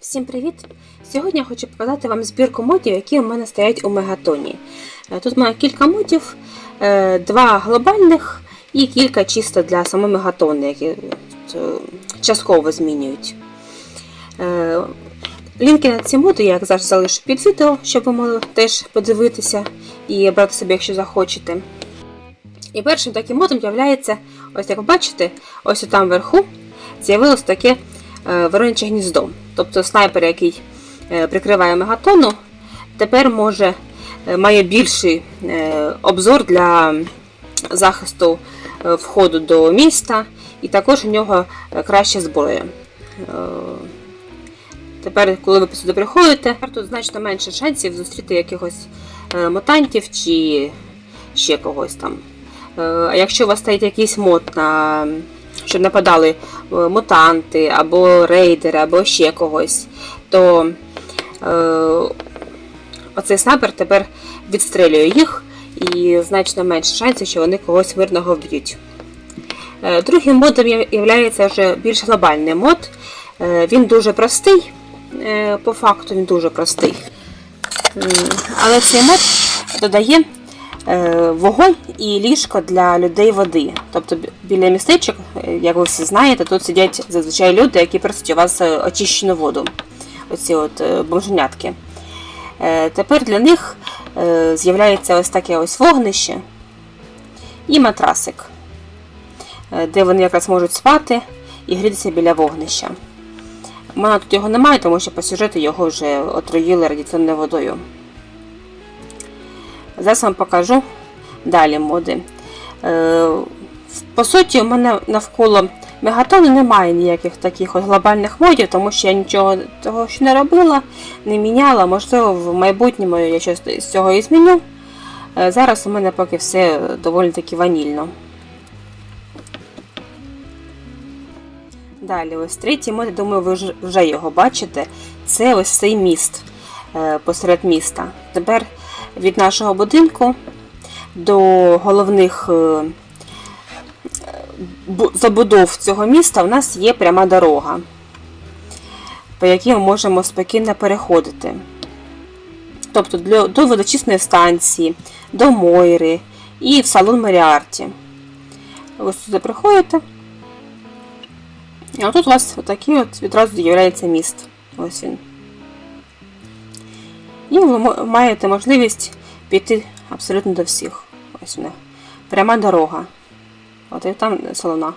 Всім привіт! Сьогодні я хочу показати вам збірку модів, які у мене стоять у мегатоні. Е, Тут маю кілька модів, е, два глобальних і кілька чисто для самої мегатони, які е, частково змінюють. Лінки на ці моди я як завжди залишу під відео, щоб ви могли теж подивитися і брати собі, якщо захочете. І першим таким модом є, ось як ви бачите, ось там вверху з'явилось таке вороняче гніздо. Тобто снайпер, який е, прикриває мегатону, тепер може е, має більший е, обзор для захисту входу до міста, і також у нього е, краща зброя. Тепер, коли ви сюди приходите, тут значно менше шансів зустріти якихось мутантів чи ще когось там. А якщо у вас стоїть якийсь мод на щоб нападали е, мутанти або рейдери, або ще когось, то е, оцей снайпер тепер відстрелює їх і значно менше шансів, що вони когось мирного вб'ють. Е, Другим модом є вже більш глобальний мод. Е, Він дуже простий, е, по факту він дуже простий. М, Але цей мод додає е, вогонь і ліжко для людей води. Тобто біля містечок, е, як ви всі знаєте, тут сидять зазвичай люди, які просять у вас е, очищену воду. Оці от е, бомженятки. Е, Тепер для них е, з'являється ось таке ось вогнище і матрасик, е, де вони якраз можуть спати і грітися біля вогнища. У мене тут його немає, тому що по сюжету його вже отруїли радіаційною водою. Зараз вам покажу далі моди. Е, По суті, у мене навколо мегатону немає ніяких таких от глобальних модів, тому що я нічого того ще не робила, не міняла. Можливо, в майбутньому я щось з цього і зміню. Е, Зараз у мене поки все доволі таки ванільно. Далі, ось третій мод, думаю, ви вже- вже його бачите. Це ось цей міст е, посеред міста. Тепер від нашого будинку до головних е, забудов цього міста у нас є пряма дорога, по якій ми можемо спокійно переходити. Тобто до водочисної станції, до Мойри і в салон Маріарті. Ви сюди приходите. А тут у вас отакий от відразу з'являється міст. Ось він. І ви маєте можливість піти абсолютно до всіх. Ось вона. Пряма дорога. От і там солона.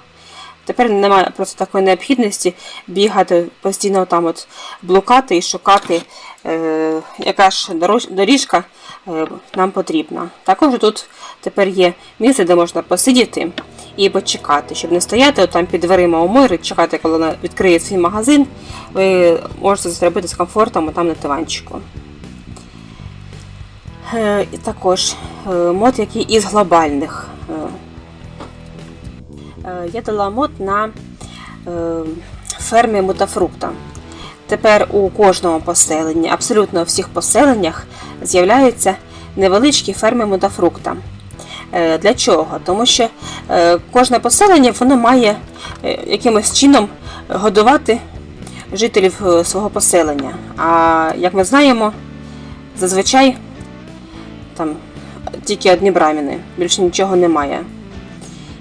Тепер немає просто такої необхідності бігати постійно там от блукати і шукати, е, яка ж доріжка е, нам потрібна. Також тут тепер є місце, де можна посидіти і почекати, щоб не стояти там під дверима у морі, чекати, коли вона відкриє свій магазин. Ви можете зробити з комфортом там на диванчику. Е, І також е, мод, який із глобальних. Е, Я дала мод на фермі мутафрукта. Тепер у кожному поселенні, абсолютно у всіх поселеннях, з'являються невеличкі ферми мутафрукта. Для чого? Тому що кожне поселення воно має якимось чином годувати жителів свого поселення. А як ми знаємо, зазвичай там тільки одні браміни, більше нічого немає.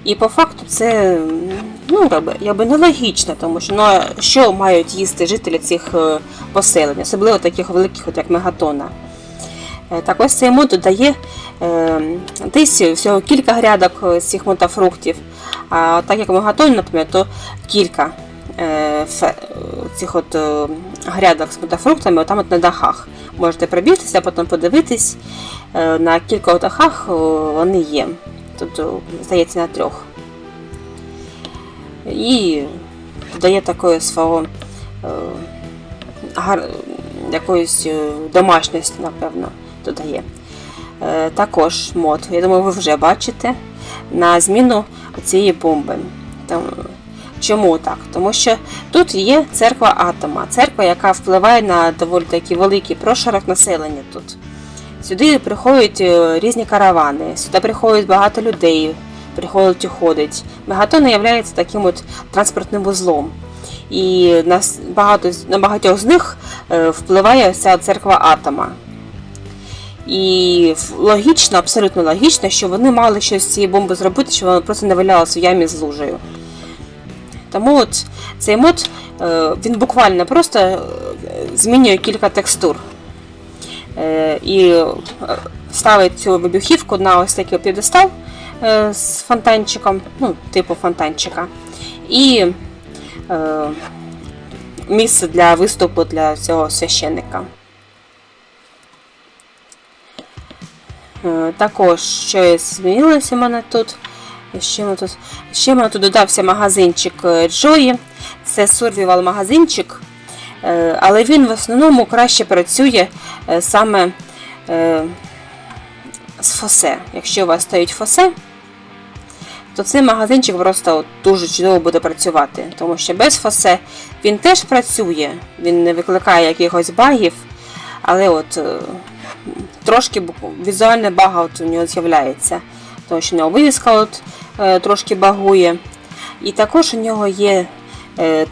І по факту це ну, якби, нелогічно, тому що ну, що мають їсти жителі цих е, поселень, особливо таких великих, от як мегатона. Е, Так ось цей мод додає е, десь всього кілька грядок з цих мотофруктів. А так як в мегатоні, наприклад, то кілька цих от грядок з мотофруктами там от на дахах. Можете пробігтися, потім подивитись. Е, на кілька дахах е, вони є. Тобто, здається, на трьох. І додає такої свого е, гар... якоїсь домашності, напевно, додає. Також мод, я думаю, ви вже бачите, на зміну цієї бомби. Чому так? Тому що тут є церква атома, церква, яка впливає на доволі такий великий прошарок населення тут. Сюди приходять е, різні каравани, сюди приходять багато людей, приходять і ходять. Мегатон є таким от транспортним вузлом. І на, багато, на багатьох з них е, впливає ця церква атома. І логічно, абсолютно логічно, що вони мали щось з цієї бомби зробити, що вона просто не валялася в ямі з лужею. Тому от цей мод е, він буквально просто змінює кілька текстур. Е, І е, ставить цю вибухівку на ось такий п'єдестал е, з фонтанчиком, ну, типу фонтанчика. І місце для виступу для цього священника. Також щось змінилося у мене тут. Ще мене тут, ще мене тут додався магазинчик Джої. Це сурвівал магазинчик, але він в основному краще працює е, саме е, з фосе. Якщо у вас стоїть фосе, то цей магазинчик просто дуже чудово буде працювати. Тому що без фосе він теж працює, він не викликає якихось багів, але от е, трошки візуальна бага от у нього з'являється. Тому що у нього вивіска от, е, трошки багує. І також у нього є е,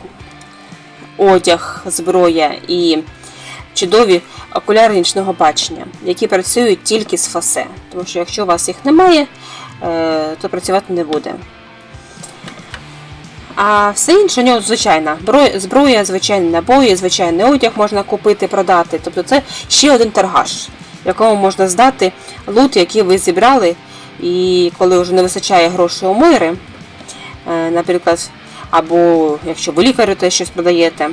одяг, зброя і чудові окуляри нічного бачення, які працюють тільки з фасе. Тому що якщо у вас їх немає, е, то працювати не буде. А все інше у нього звичайна зброя, звичайні набої, звичайний одяг можна купити, продати. Тобто це ще один торгаш, в якому можна здати лут, який ви зібрали, і коли вже не вистачає грошей у мири, е, наприклад, або якщо ви лікарю теж щось продаєте,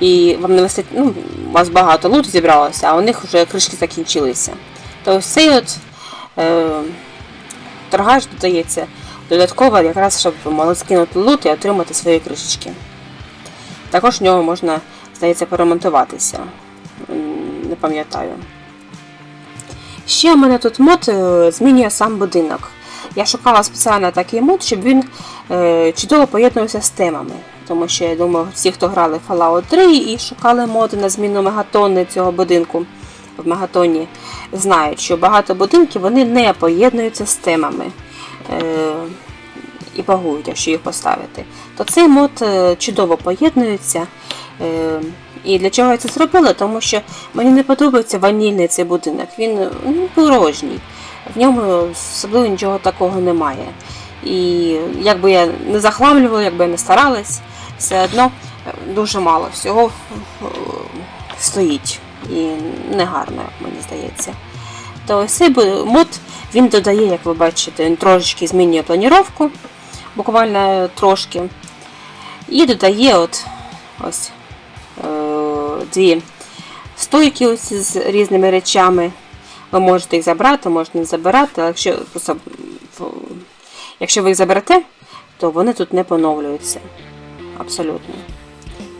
і вам не вистачає, ну, у вас багато луту зібралося, а у них вже кришки закінчилися. То ось цей от е, торгаш додається додатково, якраз щоб могли скинути лут і отримати свої кришечки. Також в нього можна, здається, поремонтуватися. Не пам'ятаю. Ще у мене тут мод е, змінює сам будинок. Я шукала спеціально такий мод, щоб він чудово поєднувався з темами. Тому що я думаю, всі, хто грали Fallout 3 і шукали моди на зміну мегатони цього будинку в мегатоні, знають, що багато будинків вони не поєднуються з темами. Е, і багують, якщо їх поставити. То цей мод е, чудово поєднується. Е, І для чого я це зробила? Тому що мені не подобається ванільний цей будинок. Він е, ну, порожній. В ньому особливо нічого такого немає. І як би я не захламлювала, як би я не старалась, все одно е, дуже мало всього е, стоїть. І негарно, мені здається. То ось цей мод він додає, як ви бачите, він трошечки змінює планіровку, буквально трошки. І додає от ось е, дві стойки ось з різними речами. Ви можете їх забрати, можете не забирати, але якщо, якщо ви їх заберете, то вони тут не поновлюються. Абсолютно.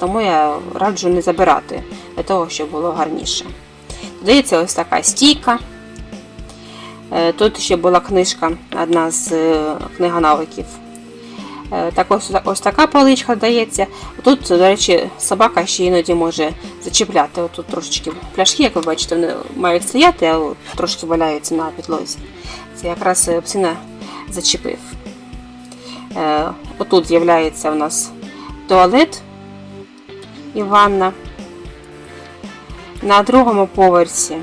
Тому я раджу не забирати для того, щоб було гарніше. Додається ось така стійка. Е, Тут ще була книжка, одна з е, книгонавиків. Е, Також ось така поличка дається. Тут, до речі, собака ще іноді може зачіпляти. Тут трошечки пляшки, як ви бачите, вони мають стояти, а трошки валяються на підлозі. Це якраз псина зачепив. Е, Отут з'являється у нас туалет і ванна. На другому поверсі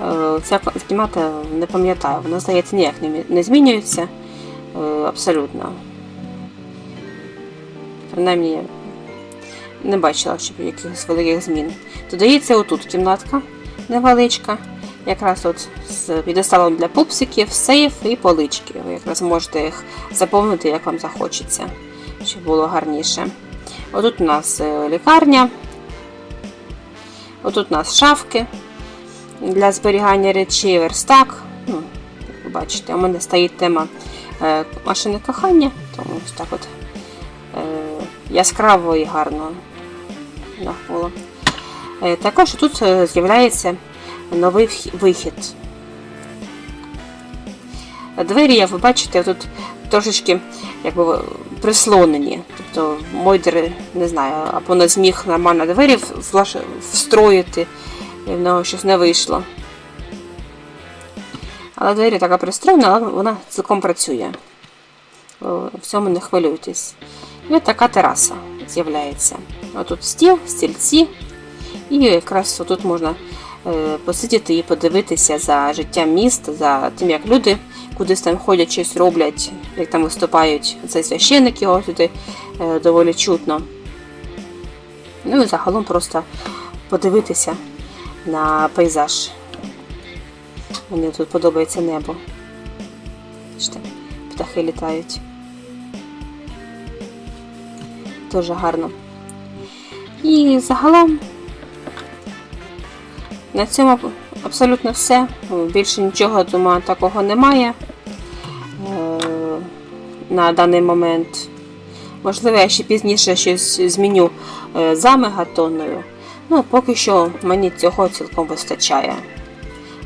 Е, Ця кімната не пам'ятаю, вона, здається, ніяк не змінюється е, абсолютно. Принаймні, не бачила щоб якихось великих змін. Додається отут кімнатка невеличка, якраз от з підесталом для пупсиків, сейф і полички. Ви якраз можете їх заповнити, як вам захочеться, щоб було гарніше. Отут у нас е, лікарня, отут у нас шафки для зберігання речей верстак. Ну, як ви бачите, у мене стоїть тема е, машини кохання, тому ось так от е, яскраво і гарно навколо. Також тут з'являється новий вихід. Двері, як ви бачите, тут трошечки якби, прислонені. Тобто Мойдер, не знаю, або не зміг нормально двері встроїти, і в нього щось не вийшло. Але двері така пристроєна, але вона цілком працює. В цьому не хвилюйтесь. І от така тераса з'являється. Отут стіл, стільці, і якраз тут можна посидіти і подивитися за життям міста, за тим, як люди кудись там ходять, щось роблять, як там виступають цей священник, його туди е, доволі чутно. Ну і загалом просто подивитися на пейзаж. Мені тут подобається небо. Бачите, птахи літають. Дуже гарно. І загалом на цьому абсолютно все. Більше нічого, думаю, такого немає е, на даний момент. Можливо, я ще пізніше щось зміню е, за мегатонною. Ну, поки що мені цього цілком вистачає.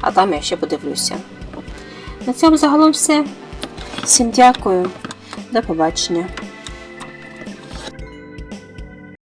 А там я ще подивлюся. На цьому загалом все. Всім дякую. До побачення.